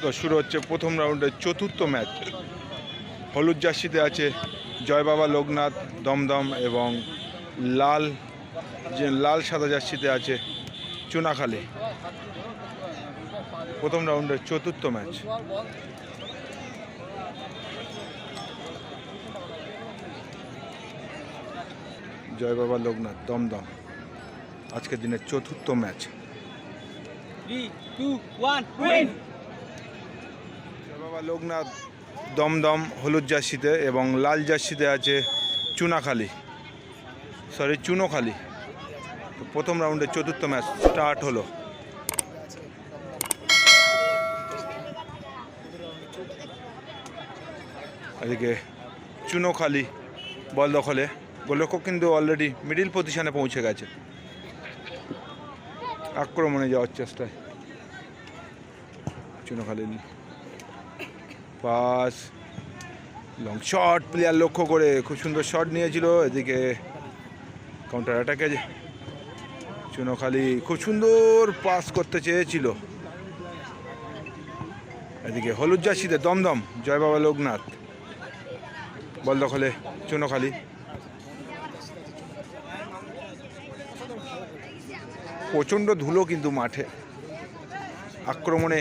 তো শুরু হচ্ছে প্রথম রাউন্ডের চতুর্থ ম্যাচ। হলুদ জার্সিতে আছে জয় বাবা লোকনাথ দমদম এবং লাল যে লাল সাদা জার্সিতে আছে চুনাখালী। প্রথম রাউন্ডের চতুর্থ ম্যাচ। জয় বাবা লোকনাথ দমদম। আজকের দিনের চতুর্থ match. Three, two, one, win! বাবা লোকনাথ দমদম, হলুদ জার্সিতে এবং লাল জার্সিতে আছে চুনাখালী। সরি চুনোখালী। তো প্রথম রাউন্ডের চতুর্থ ম্যাচ স্টার্ট হলো। এদিকে চুনোখালি বল দখলে। গোলরক্ষক কিন্তু অলরেডি মিডিল পজিশনে পৌঁছে গেছে। আক্রমণে যাওয়ার চেষ্টায়। চুনোখালী পাস। লং শট প্লেয়ার লক্ষ্য করে খুব সুন্দর শট নিয়েছিল। এদিকে কাউন্টার অ্যাটাকে চুনোখালি খুব সুন্দর পাস করতে চেয়েছিল। এদিকে হলুদ জার্সিতে দমদম, জয় বাবা লোকনাথ। বল দখলে, চুনোখালি। প্রচণ্ড ধুলো কিন্তু মাঠে। আক্রমণে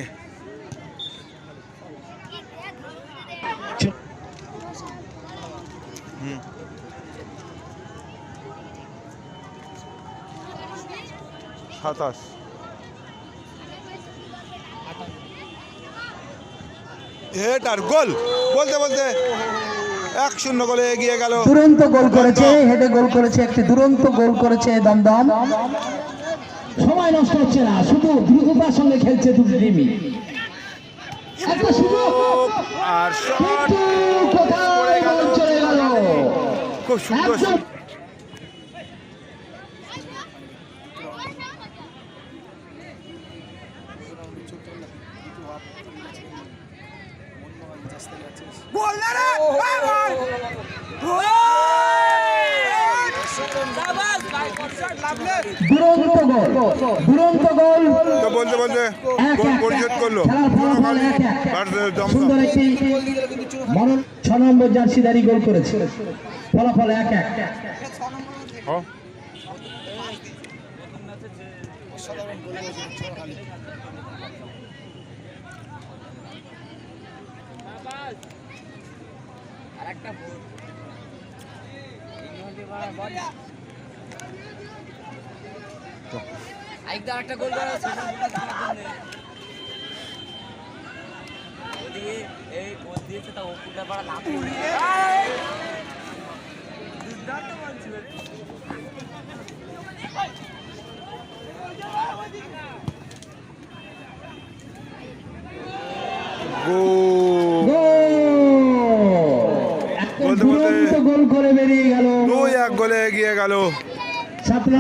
সাতাশ। হেট আর গোল। বলতে বলতে। এক শূন্য গোলে এগিয়ে গেল। দুরন্ত গোল করেছে হেডে গোল করেছে একটি দুরন্ত গোল করেছে দমদম। সময় নষ্ট হচ্ছে না শুধু দ্রুততার সঙ্গে খেলছে দুটি টিমই একটা সুযোগ! আর শট কিন্তু কোথায় গোল চলে গেল খুব সুন্দর একদম। Sabas, vai, shot, lovely! দুরন্ত গোল দুরন্ত গোল। তো বলতে বলতে গোল পরিশোধ করল। সুন্দর একটি মরণ ছ নম্বর জার্সিদারি গোল করেছে। ফলাফল এক এক হ্যাঁ। আরেকটা আরেকটা আরেকটা গোল করা ওদিকে এই গোল দিয়েছে তা ওপুরটা পাড়া লাভ দুর্দান্ত বল ছিল রে গোল। গোল। একটা বলতে বলতে- দুরন্ত গোল করে বেরিয়ে গেল। দুই এক গোলে এগিয়ে গেল।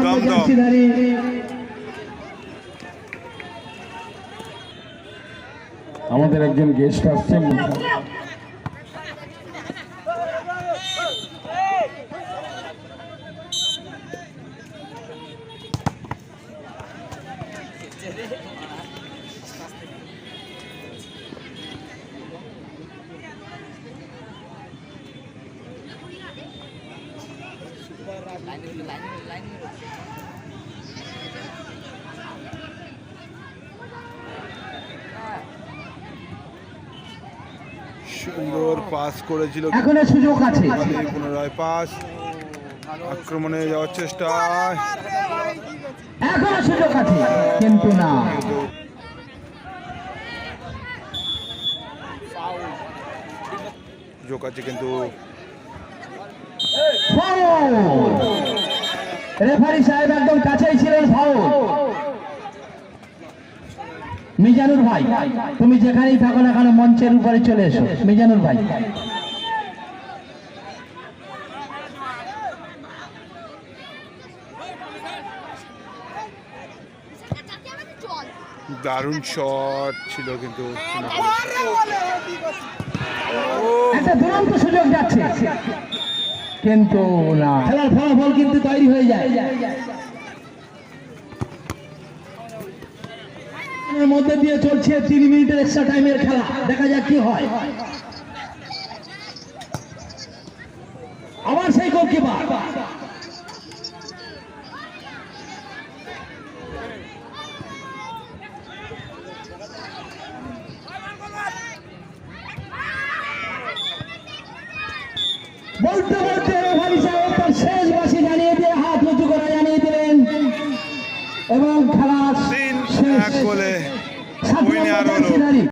দমদম। আমাদের একজন গেস্ট আসছে সুন্দর পাস করেছিল এখনও সুযোগ আছে। পুনরায় পাস আক্রমণে যাওয়ার চেষ্টা। এখনও সুযোগ আছে কিন্তু না। সুযোগ আছে কিন্তু ফাউল। রেফারি সাহেব একদম কাছেই ছিলেন ফাউল। মিজানুর ভাই তুমি যেখানেই থাকো না কেন মঞ্চের উপরে চলে এসো। মিজানুর ভাই। দারুণ শট ছিল কিন্তু। একটা দুরন্ত সুযোগ যাচ্ছে। কিন্তু না। খেলার ফলাফল কিন্তু তৈরি হয়ে যায়। মধ্যে দিয়ে চলছে তিন মিনিটের এক্সট্রা টাইমের খেলা। দেখা যাক কি হয়। আবার সেই গোলকিপার বলতে বলতে রেফারি সাহেব তার শেষ বাসি জানিয়ে দিয়ে হাত উঁচু করে জানিয়ে দিলেন। এবং খেলা শেষ গোলে